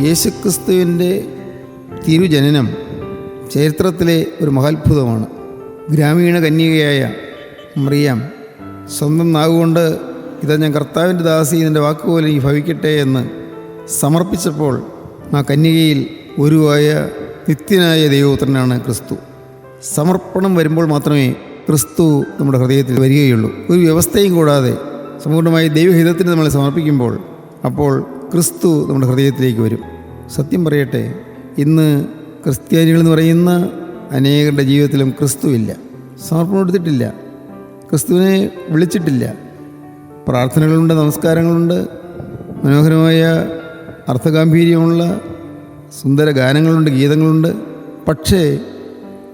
യേശുക്രിസ്തുവിന്റെ തിരുജനനം ചരിത്രത്തിലെ ഒരു മഹാത്ഭുതമാണ്. ഗ്രാമീണ കന്യകയായ മറിയാം സ്വന്തം നാവുകൊണ്ട് ഇതാ ഞാൻ കർത്താവിന്റെ ദാസി ഇതിന്റെ വാക്കുപോലെ എനിക്ക് ഭവിക്കട്ടെ എന്ന് സമർപ്പിച്ചപ്പോൾ ആ കന്യകയിൽ ഒരുവായ നിത്യനായ ദൈവപുത്രനാണ് ക്രിസ്തു. സമർപ്പണം വരുമ്പോൾ മാത്രമേ ക്രിസ്തു നമ്മുടെ ഹൃദയത്തിൽ വരികയുള്ളൂ. ഒരു വ്യവസ്ഥയും കൂടാതെ സമ്പൂർണമായി ദൈവഹിതത്തിന് നമ്മളെ സമർപ്പിക്കുമ്പോൾ അപ്പോൾ ക്രിസ്തു നമ്മുടെ ഹൃദയത്തിലേക്ക് വരും. സത്യം പറയട്ടെ ഇന്ന് ക്രിസ്ത്യാനികൾ എന്ന് പറയുന്ന അനേകരുടെ ജീവിതത്തിലും ക്രിസ്തു ഇല്ല. സമർപ്പണം എടുത്തിട്ടില്ല. ക്രിസ്തുവിനെ വിളിച്ചിട്ടില്ല. പ്രാർത്ഥനകളുണ്ട് നമസ്കാരങ്ങളുണ്ട്. മനോഹരമായ അർത്ഥഗാംഭീര്യമുള്ള സുന്ദര ഗാനങ്ങളുണ്ട് ഗീതങ്ങളുണ്ട്. പക്ഷേ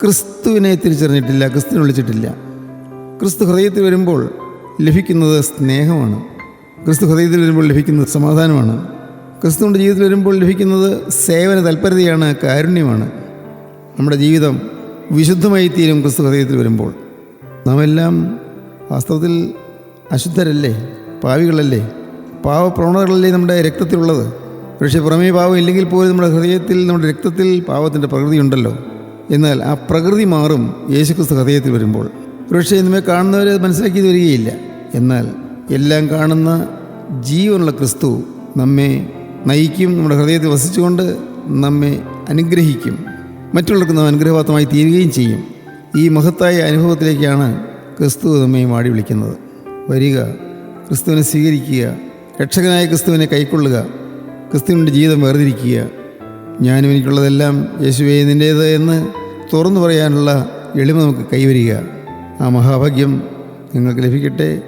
ക്രിസ്തുവിനെ തിരിച്ചറിഞ്ഞിട്ടില്ല ക്രിസ്തുവിനെ വിളിച്ചിട്ടില്ല. ക്രിസ്തു ഹൃദയത്തിൽ വരുമ്പോൾ ലഭിക്കുന്നത് സ്നേഹമാണ്. ക്രിസ്തു ഹൃദയത്തിൽ വരുമ്പോൾ ലഭിക്കുന്നത് സമാധാനമാണ്. ക്രിസ്തുവിന്റെ ജീവിതത്തിൽ വരുമ്പോൾ ലഭിക്കുന്നത് സേവന തൽപരതയാണ് കാരുണ്യമാണ്. നമ്മുടെ ജീവിതം വിശുദ്ധമായി തീരും ക്രിസ്തു ഹൃദയത്തിൽ വരുമ്പോൾ. നാം എല്ലാം വാസ്തവത്തിൽ അശുദ്ധരല്ലേ പാവികളല്ലേ പാവപ്രവണതകളല്ലേ നമ്മുടെ രക്തത്തിലുള്ളത്. പക്ഷേ പുറമേ പാവം ഇല്ലെങ്കിൽ പോലും നമ്മുടെ ഹൃദയത്തിൽ നമ്മുടെ രക്തത്തിൽ പാവത്തിന്റെ പ്രകൃതി ഉണ്ടല്ലോ. എന്നാൽ ആ പ്രകൃതി മാറും യേശുക്രിസ്തു ഹൃദയത്തിൽ വരുമ്പോൾ. പക്ഷേ നമ്മെ കാണുന്നവരെ മനസ്സിലാക്കി വരികയില്ല. എന്നാൽ എല്ലാം കാണുന്ന ജീവനുള്ള ക്രിസ്തു നമ്മെ നയിക്കും നമ്മുടെ ഹൃദയത്തിൽ വസിച്ചുകൊണ്ട് നമ്മെ അനുഗ്രഹിക്കും. മറ്റുള്ളവർക്ക് നാം അനുഗ്രഹപാത്രമായി തീരുകയും ചെയ്യും. ഈ മഹത്തായ അനുഭവത്തിലേക്കാണ് ക്രിസ്തു നമ്മെ മാടി വിളിക്കുന്നത്. വരിക ക്രിസ്തുവിനെ സ്വീകരിക്കുക രക്ഷകനായ ക്രിസ്തുവിനെ കൈക്കൊള്ളുക ക്രിസ്തുവിന്റെ ജീവിതം വേർതിരിക്കുക. ഞാനും എനിക്കുള്ളതെല്ലാം യേശുവേ നിന്റേത് എന്ന് തുറന്നു പറയാനുള്ള എളിമ നമുക്ക് കൈവരിക. ആ മഹാഭാഗ്യം നിങ്ങൾക്ക് ലഭിക്കട്ടെ.